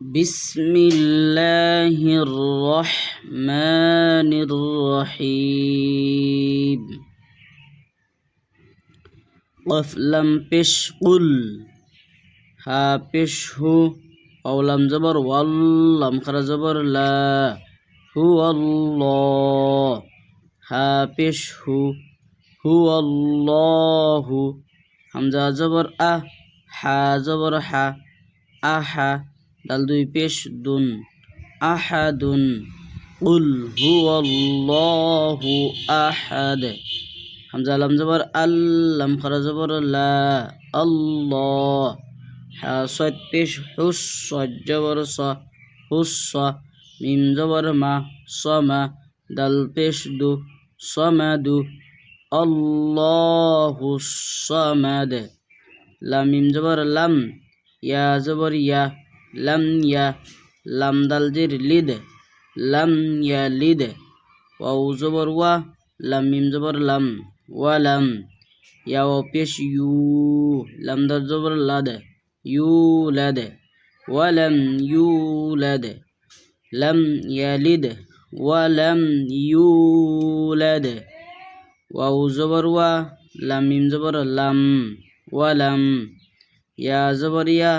بسم الله الرحمن الرحيم قف لم بش قل ها بش هو أو لم زبر واللم خر زبر لا هو الله ها بش هو هو الله همزة زبر أ حا زبر حا أحا ডাল দুই পেশ, দুন আহাদুন। উল হু আল্লাহু আহাদ। হামজা আলাম জবর আল্লাম খরা জবর লা আল্লাহ। হা সদ পেশ, হুস সদ জবর স, হুস স, মিম জবর মা সমা দাল পেশ দু সমাদু আল্লাহু সমাদ। লামিম জবর লাম, ইয়া জবর ইয়া। লাম ইয়া লাম দালজির লিদ লাম ইয়া লিদ ওয়াউ জবর ওয়া লাম মিম জবর লাম ওয়া লাম ইয়া ও পেশ ইউ লাম দাল জবর লাদ ইউ লাদ ওয়া লাম ইউ লাদ লাম ইয়ালিদ ওয়া লাম ইউলাদ ওয়াউ জবর ওয়া লাম মিম জবর লাম ওয়া লাম ইয়া জবর ইয়া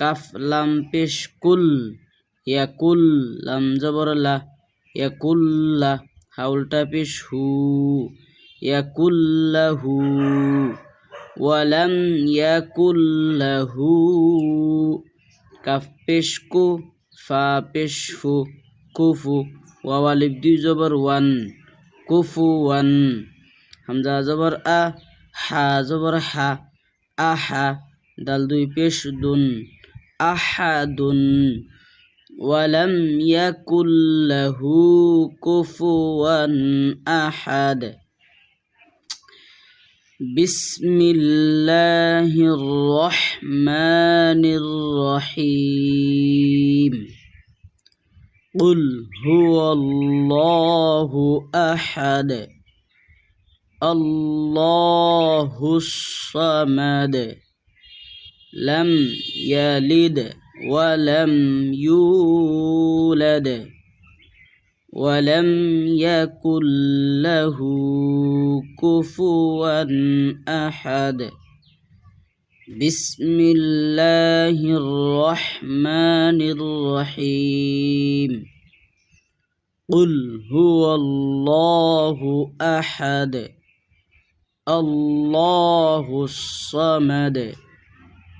কাফ লাম পেশ কুল, ইয়া কুল লাম জবর লা, ইয়া কুল্লা হাউলটা পেশ হু, ইয়া কুল্লাহু ওয়ালাম ইয়া কুল্লাহু কাফ পেশ কু, ফা পেশ ফু কুফু ওয়ালিব দুই জবর ওয়ান, কুফু ওয়ান, হামজা জবর আ, হা জবর হা আহা দাল দুই পেশ দুন। أحد ولم يكن له كفوا أحد. بسم الله الرحمن الرحيم. قل هو الله أحد. الله الصمد. لم يلد ولم يولد ولم يكن له كفوا أحد. بسم الله الرحمن الرحيم. قل هو الله أحد. الله الصمد.